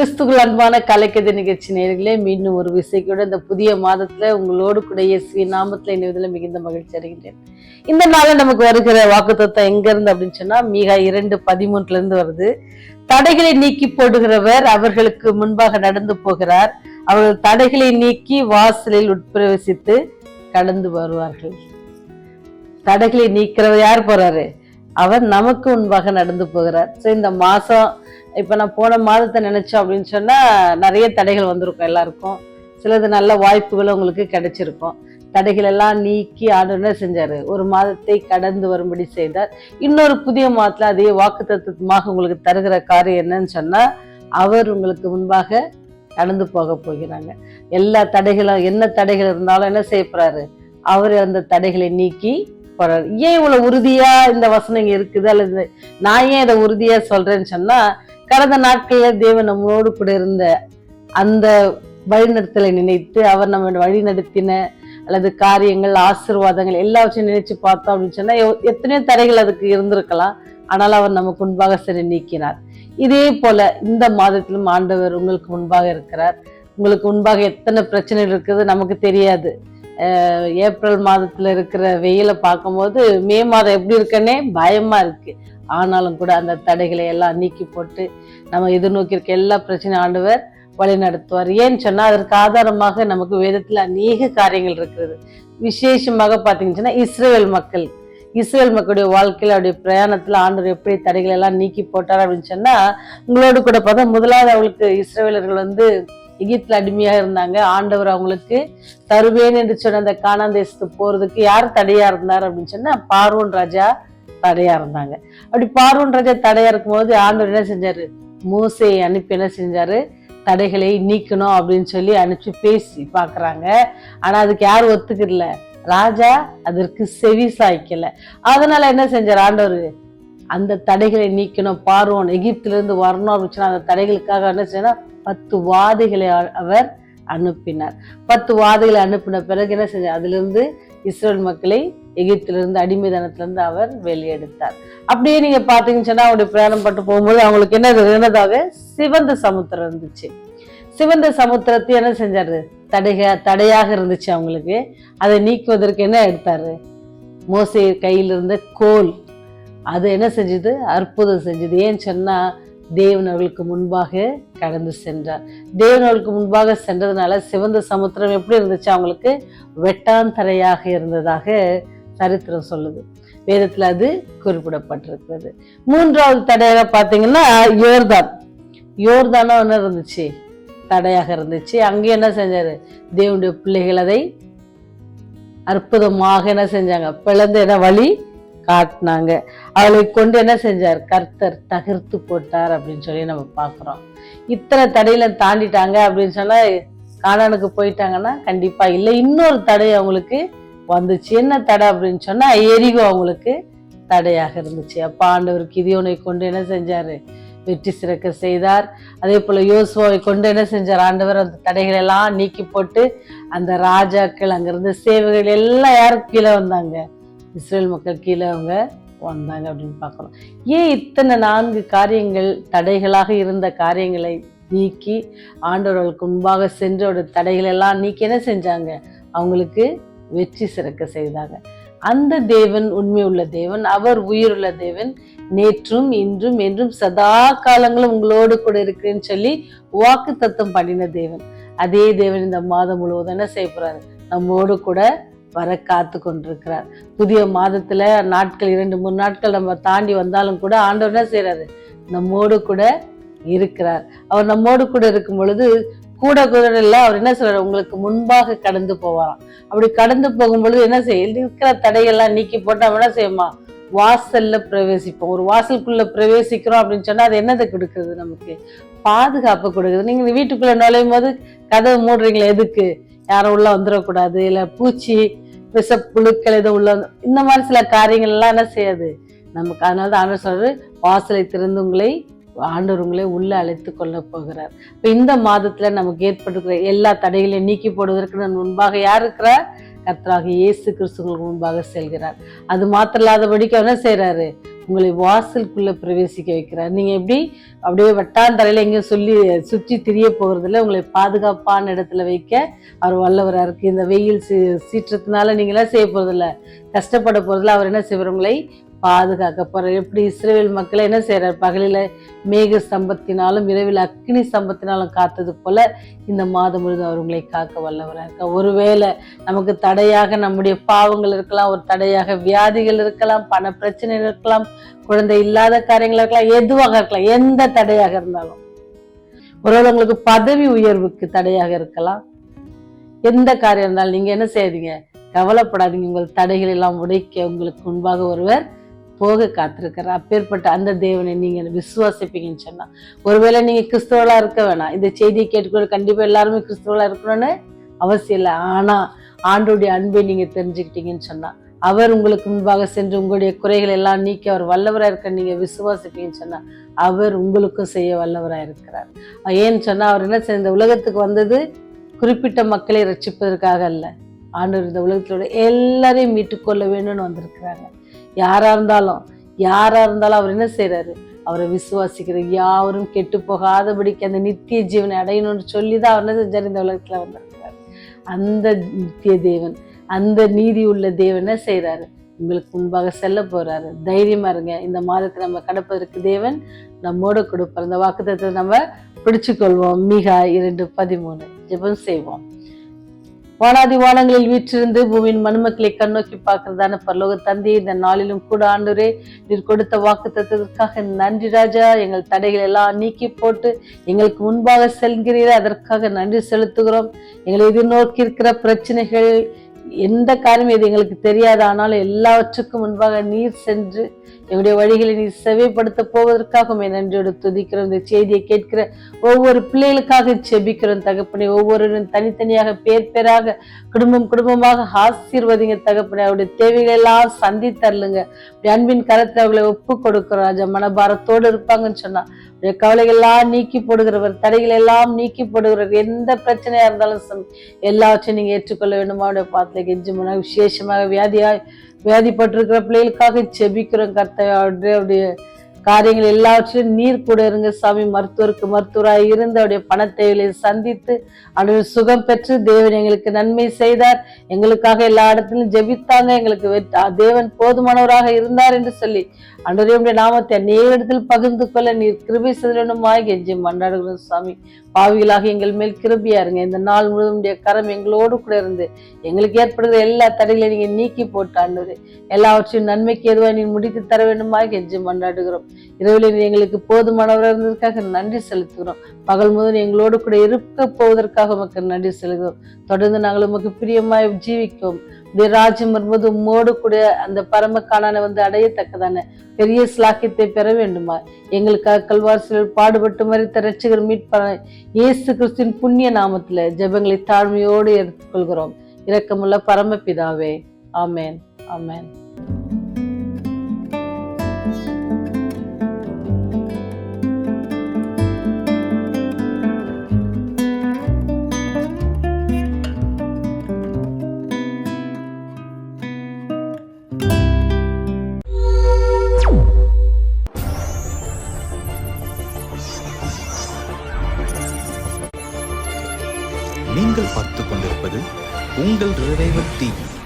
கிறிஸ்துகள் அன்பான கலைக்கதை நிகழ்ச்சி நேர்களே மீண்டும் ஒரு விசைக்கூட இந்த புதிய மாதத்துல உங்களோடு கூட இயேசுவி நாமத்துல இணைவதில் மிகுந்த மகிழ்ச்சி அடைகின்றேன். இந்த நாளில் நமக்கு வருகிற வாக்குத்தத்தம் எங்க இருந்து அப்படின்னு சொன்னா மிக இரண்டு பதிமூன்றுல இருந்து வருது. தடைகளை நீக்கி போடுகிறவர் அவர்களுக்கு முன்பாக நடந்து போகிறார். அவர்கள் தடைகளை நீக்கி வாசலில் உட்பிரவேசித்து கடந்து வருவார்கள். தடைகளை நீக்கிறவர் யார் போறாரு? அவர் நமக்கு முன்பாக நடந்து போகிறார். ஸோ இந்த மாசம் இப்போ நான் போன மாதத்தை நினைச்சோம் அப்படின்னு சொன்னால் நிறைய தடைகள் வந்திருக்கும் எல்லாருக்கும். சிலது நல்ல வாய்ப்புகளும் உங்களுக்கு கிடைச்சிருக்கும். தடைகள் எல்லாம் நீக்கி ஆண்டு செஞ்சார். ஒரு மாதத்தை கடந்து வரும்படி செய்தார். இன்னொரு புதிய மாதத்தில் அதே வாக்கு தத்துவமாக உங்களுக்கு தருகிற காரியம் என்னன்னு சொன்னால் அவர் உங்களுக்கு முன்பாக கடந்து போக போகிறாங்க. எல்லா தடைகளும் என்ன தடைகள் இருந்தாலும் என்ன செய்யப்படுறாரு அவர் அந்த தடைகளை நீக்கி போறாரு. ஏன் இவ்வளவு உறுதியா இந்த வசனம் இங்கே இருக்குது? அல்லது நான் ஏன் இதை உறுதியா சொல்றேன்னு சொன்னா கடந்த நாட்கள்ல தேவன் நம்மளோடு கூட இருந்த அந்த வழிநடத்தலை நினைத்து அவர் நம்ம வழி நடத்தின அல்லது காரியங்கள் ஆசீர்வாதங்கள் எல்லாவற்றையும் நினைச்சு பார்த்தோம் அப்படின்னு சொன்னா எவ்- எத்தனையோ தடைகள் அதுக்கு இருந்திருக்கலாம். ஆனால் அவர் நமக்கு முன்பாக சரி நீக்கினார். இதே போல இந்த மாதத்திலும் ஆண்டவர் உங்களுக்கு முன்பாக இருக்கிறார். உங்களுக்கு முன்பாக எத்தனை பிரச்சனைகள் இருக்குது நமக்கு தெரியாது. ஏப்ரல் மாதத்துல இருக்கிற வெயிலை பார்க்கும்போது மே மாதம் எப்படி இருக்குன்னே பயமா இருக்கு. ஆனாலும் கூட அந்த தடைகளை எல்லாம் நீக்கி போட்டு நம்ம எதிர்நோக்கி இருக்க எல்லா பிரச்சனையும் ஆண்டவர் வழி நடத்துவார் ஏன்னு சொன்னால் அதற்கு ஆதாரமாக நமக்கு வேதத்தில் அநேக காரியங்கள் இருக்கிறது. விசேஷமாக பார்த்தீங்கன்னா இஸ்ரேல் மக்கள். இஸ்ரேல் மக்களுடைய வாழ்க்கையில் அவருடைய பிரயாணத்தில் ஆண்டவர் எப்படி தடைகள் எல்லாம் நீக்கி போட்டார் அப்படின்னு சொன்னால் உங்களோடு கூட பார்த்தா முதலாவது அவளுக்கு இஸ்ரேலர்கள் வந்து எகிப்தில் அடிமையாக இருந்தாங்க. ஆண்டவர் அவங்களுக்கு தருவேன் என்று சொன்ன அந்த காணாந்தேசத்துக்கு போகிறதுக்கு யார் தடையாக இருந்தார் அப்படின்னு சொன்னால் பார்வன் ராஜா தடையா இருந்தாங்க. அப்படி பார்வோன் தடையா இருக்கும்போது ஆண்டவர் என்ன செஞ்சாரு? மூசையை அனுப்பி என்ன செஞ்சாரு? தடைகளை நீக்கணும் அப்படின்னு சொல்லி அனுப்பிச்சு பேசி பாக்குறாங்க ஆனா அதுக்கு யாரும் ஒத்துக்கல. ராஜா அதற்கு செவி சாய்க்கல. அதனால என்ன செஞ்சார் ஆண்டவர்? அந்த தடைகளை நீக்கணும். பார்வோன் எகிப்திலிருந்து வரணும் அப்படின்னு சொன்னா அந்த தடைகளுக்காக என்ன செய்யணும் பத்து வாதைகளை அவர் அனுப்பினார். பத்து வாதைகளை அனுப்பின பிறகு என்ன செஞ்சார்? அதுல இருந்து இஸ்ரேல் மக்களை எகிப்திலிருந்து அடிமைதனத்திலிருந்து அவர் வெளியெடுத்தார். அப்படியே நீங்க பாத்தீங்கன்னு சொன்னா அவருடைய பிரயாணம் பட்டு போகும்போது அவங்களுக்கு என்ன என்னதாக? சிவந்த சமுத்திரம் இருந்துச்சு. சிவந்த சமுத்திரத்தை என்ன செஞ்சாரு? தடைக தடையாக இருந்துச்சு அவங்களுக்கு. அதை நீக்குவதற்கு என்ன எடுத்தாரு? மோசே கையில் இருந்த கோல். அது என்ன செஞ்சது? அற்புதம் செஞ்சது. ஏன்னு சொன்னா தேவன் அவர்களுக்கு முன்பாக கடந்து சென்றார். தேவன் அவர்களுக்கு முன்பாக சென்றதுனால சிவந்த சமுத்திரம் எப்படி இருந்துச்சு? அவங்களுக்கு வெட்டாந்தரையாக இருந்ததாக சரித்திரம் சொல்லுது. வேதத்தில் அது குறிப்பிடப்பட்டிருக்கிறது. மூன்றாவது தடையாக பார்த்தீங்கன்னா யோர்தான். யோர்தானா என்ன இருந்துச்சு? தடையாக இருந்துச்சு. அங்கே என்ன செஞ்சார்? தேவனுடைய பிள்ளைகள் அதை அற்புதமாக என்ன செஞ்சாங்க? பிளந்து என்ன வழி காட்டினாங்க. அவளை கொண்டு என்ன செஞ்சார்? கர்த்தர் தகர்த்து போட்டார் அப்படின்னு சொல்லி நம்ம பார்க்குறோம். இத்தனை தடையில தாண்டிட்டாங்க அப்படின்னு சொன்னால் காணானுக்கு போயிட்டாங்கன்னா கண்டிப்பாக இல்லை. இன்னொரு தடை அவங்களுக்கு வந்துச்சு. என்ன தடை அப்படின்னு சொன்னால் எரிகோ அவங்களுக்கு தடையாக இருந்துச்சு. அப்போ ஆண்டவர் கிதியோனை கொண்டு என்ன செஞ்சார்? வெற்றி சிறக்க செய்தார். அதே போல் யோசுவாவை கொண்டு என்ன செஞ்சார்? ஆண்டவர் அந்த தடைகளை எல்லாம் நீக்கி போட்டு அந்த ராஜாக்கள் அங்கேருந்து சேவைகள் எல்லாம் யாருக்கு கீழே வந்தாங்க? இஸ்ரேல் மக்கள் கீழே அவங்க வந்தாங்க அப்படின்னு பார்க்குறோம் ஏன் இத்தனை நான்கு காரியங்கள் தடைகளாக இருந்த காரியங்களை நீக்கி ஆண்டவர்களுக்கு முன்பாக சென்றோட தடைகளெல்லாம் நீக்கி என்ன செஞ்சாங்க? அவங்களுக்கு வெற்றி சிறக்க செய்தாங்க. அந்த தேவன் உண்மை உள்ள தேவன் அவர் உயிருள்ள தேவன் நேற்றும் இன்றும் என்றும் சதா காலங்களும் உங்களோடு கூட இருக்குன்னு சொல்லி வாக்கு தத்துவம் பண்ணின தேவன். அதே தேவன் இந்த மாதம் முழுவதும் என்ன செய்ய போறாரு? நம்மோடு கூட வர காத்து கொண்டிருக்கிறார். புதிய மாதத்துல நாட்கள் இரண்டு மூணு நாட்கள் நம்ம தாண்டி வந்தாலும் கூட ஆண்டவர் என்ன செய்யறாரு நம்மோடு கூட இருக்கிறார். அவர் நம்மோடு கூட இருக்கும் பொழுது கூட கூட இல்ல அவர் என்ன சொல்றாரு? உங்களுக்கு முன்பாக கடந்து போவாராம். அப்படி கடந்து போகும் பொழுது என்ன செய்ய? இருக்கிற தடையெல்லாம் நீக்கி போட்டு அவன் என்ன செய்யுமா வாசல்ல பிரவேசிப்போம். ஒரு வாசலுக்குள்ள பிரவேசிக்கிறோம் அப்படின்னு சொன்னா அது என்னதை கொடுக்குறது நமக்கு? பாதுகாப்பு கொடுக்குது. நீங்க வீட்டுக்குள்ள நுழையும் போது கதவு மூடுறீங்களா எதுக்கு? யாரும் உள்ள வந்துடக்கூடாது இல்ல பூச்சி விஷப்புழுக்கள் எதுவும் உள்ள இந்த மாதிரி சில காரியங்கள் எல்லாம் என்ன செய்யாது. நமக்கு அதனால தான் ஆண்டவர் சொல்றாரு வாசலை திறந்து உங்களை ஆண்டவர் உங்களை உள்ள அழைத்து கொள்ள போகிறார். இப்ப இந்த மாதத்துல நமக்கு ஏற்பட்டிருக்கிற எல்லா தடைகளையும் நீக்கி போடுவதற்கு நான் முன்பாக யார் இருக்கிறார்? கர்த்தராக இயேசு கிறிஸ்துங்களுக்கு முன்பாக செல்கிறார். அது மாத்திரம் இல்லாதபடிக்கு என்ன செய்கிறாரு உங்களை வாசலுக்குள்ள பிரவேசிக்க வைக்கிறார். நீங்க எப்படி அப்படியே வட்டாந்தரையில எங்கேயும் சொல்லி சுற்றி திரிய போகிறதுல உங்களை பாதுகாப்பான இடத்துல வைக்க அவர் வல்லவராக இருக்கு. இந்த வெயில் சீ சீற்றத்தினால நீங்க எல்லாம் செய்ய போறதில்ல கஷ்டப்பட போறதில்ல. அவர் என்ன செய்வார்? உங்களை பாதுகாக்க போகிறார் எப்படி இஸ்ரேல் மக்களை என்ன செய்கிறார் பகலில மேக சம்பத்தினாலும் இரவில் அக்னி சம்பத்தினாலும் காத்தது போல இந்த மாதம் முழுதும் அவர் உங்களை காக்க வல்லவராக இருக்க ஒருவேளை நமக்கு தடையாக நம்முடைய பாவங்கள் இருக்கலாம் ஒரு தடையாக வியாதிகள் இருக்கலாம் பண பிரச்சனைகள் இருக்கலாம் குழந்தை இல்லாத காரியங்கள் இருக்கலாம் எதுவாக இருக்கலாம் எந்த தடையாக இருந்தாலும். ஒருவேளை உங்களுக்கு பதவி உயர்வுக்கு தடையாக இருக்கலாம். எந்த காரியம் இருந்தாலும் நீங்க என்ன செய்யாதீங்க? கவலைப்படாதீங்க. உங்கள் தடைகள் எல்லாம் உடைக்க உங்களுக்கு முன்பாக ஒருவர் போக காத்திருக்கிறார். அப்பேற்பட்ட அந்த தேவனை நீங்கள் விசுவாசிப்பீங்கன்னு சொன்னால் ஒருவேளை நீங்கள் கிறிஸ்தவளாக இருக்க வேணாம். இந்த செய்தியை கேட்டுக்கொள்ள கண்டிப்பாக எல்லாருமே கிறிஸ்தவளாக இருக்கணும்னு அவசியம் இல்லை. ஆனால் ஆண்டோடைய அன்பை நீங்கள் தெரிஞ்சுக்கிட்டீங்கன்னு சொன்னால் அவர் உங்களுக்கு முன்பாக சென்று உங்களுடைய குறைகள் எல்லாம் நீக்கி அவர் வல்லவராக இருக்க நீங்கள் விசுவாசிப்பீங்கன்னு சொன்னால் அவர் உங்களுக்கும் செய்ய வல்லவராக இருக்கிறார். ஏன்னு சொன்னால் அவர் என்ன செய்ய இந்த உலகத்துக்கு வந்தது குறிப்பிட்ட மக்களை ரட்சிப்பதற்காக அல்ல. ஆண்டவர் இந்த உலகத்திலோட எல்லாரையும் மீட்டுக்கொள்ள வேணும்னு வந்திருக்கிறாங்க. யாராக இருந்தாலும் யாராக இருந்தாலும் அவர் என்ன செய்கிறாரு அவரை விசுவாசிக்கிற யாவரும் கெட்டு போகாதபடிக்கு அந்த நித்திய ஜீவனை அடையணும்னு சொல்லி தான் அவர் என்ன செஞ்சார்? இந்த உலகத்தில் வந்திருக்கிறார். அந்த நித்திய தேவன் அந்த நீதி உள்ள தேவன் என்ன செய்கிறாரு உங்களுக்கு முன்பாக செல்ல போறாரு. தைரியமா இருங்க. இந்த மாதத்தை நம்ம கடப்பதற்கு தேவன் நம்மோட கொடுப்பார். இந்த வாக்குத்தத்தை நம்ம பிடிச்சுக்கொள்வோம். மிகா இரண்டு பதிமூணு. ஜெபம் செய்வோம். வானாதி வானங்களில் வீற்றிருந்து பூமியின் மனுமக்களை கண்ணோக்கி பார்க்கிறதான பரலோக தந்தை இந்த நாளிலும் கூட ஆண்டவரே நீர் கொடுத்த வாக்கு தத்துவதற்காக நன்றி ராஜா. எங்கள் தடைகள் எல்லாம் நீக்கி போட்டு எங்களுக்கு முன்பாக செல்கிறீர் அதற்காக நன்றி செலுத்துகிறோம். எங்களை எதிர்நோக்கி இருக்கிற பிரச்சனைகள் எந்த காரியம் இது எங்களுக்கு தெரியாது. ஆனாலும் எல்லாவற்றுக்கும் முன்பாக நீர் சென்று எங்களுடைய வழிகளை நீ செவைப்படுத்த போவதற்காக உண்மை நன்றியோடு துதிக்கிறோம். இந்த செய்தியை கேட்கிற ஒவ்வொரு பிள்ளைகளுக்காக செபிக்கிறோம் தகப்பனை. ஒவ்வொருவரும் தனித்தனியாக பேர் பேராக குடும்பம் குடும்பமாக ஆசீர்வதிங்க தகப்பனை. அவருடைய தேவைகளை எல்லாம் சந்தித்தரலுங்க அன்பின் கரத்தை அவர்களை ஒப்பு கொடுக்கிறோம். ராஜா மனபாரத்தோடு இருப்பாங்கன்னு சொன்னா கவலைகள் எல்லாம் நீக்கி போடுகிறவர் தடைகள் எல்லாம் நீக்கி போடுகிறவர் எந்த பிரச்சனையா இருந்தாலும் எல்லாவற்றையும் நீங்க ஏற்றுக்கொள்ள வேண்டுமா? அவருடைய பாத்துல கெஞ்சுமனா விசேஷமாக வியாதியாய் வியாதிப்பட்டிருக்கிற பிள்ளைகளுக்காக செபிக்கிறோம் கர்த்தர் அப்படியே அப்படியே. காரியங்கள் எல்லாவற்றிலும் நீர் கூட இருங்க சாமி. மருத்துவருக்கு மருத்துவராய் இருந்து அவருடைய பண சந்தித்து அவருடைய சுகம் பெற்று தேவன் எங்களுக்கு நன்மை செய்தார். எங்களுக்காக எல்லா இடத்திலும் ஜெபித்தாங்க. எங்களுக்கு வெற்றி- தேவன் போதுமானவராக இருந்தார் என்று சொல்லி அன்றைய நாமத்தை நேரிடத்தில் பகிர்ந்து கொள்ள நீர் கிருபை செய்தனுமாய் கெஞ்சி மன்றாடுகிறோம் சாமி பாவிகளாக எங்கள் மேல் கிருபியா இருங்க. இந்த நாள் முழுவதும் கரம் எங்களோடு கூட இருந்து எங்களுக்கு ஏற்படுகிற எல்லா தடைகளையும் நீங்க நீக்கி போட்டு ஆண்டவரே எல்லாவற்றையும் நன்மைக்கு எதுவாக நீ முடித்து தர வேண்டுமாய் கெஞ்சி மன்றாடுகிறோம். இரவில் எங்களுக்கு போதுமானவராக இருந்ததற்காக நன்றி செலுத்துகிறோம். பகல் முதல் எங்களோடு கூட இருக்க போவதற்காக உமக்கு நன்றி செலுத்துகிறோம். தொடர்ந்து நாங்கள் உமக்கு பிரியமாய் ஜீவிக்கும் ராஜ்யம் என்பது உம்மோடு கூட அந்த பரம காணான வந்து அடையத்தக்கதான பெரிய ஸ்லாக்கியத்தை பெற வேண்டுமா? எங்களுக்காக கல்வாசியில் பாடுபட்டு மறித்த ரட்சகர் மீட்பான இயேசு கிறிஸ்துவின் புண்ணிய நாமத்துல ஜெபங்களை தாழ்மையோடு எடுத்துக்கொள்கிறோம். இரக்கமுள்ள பரமபிதாவே. ஆமேன். ஆமேன். உங்கள் ரிவைவல்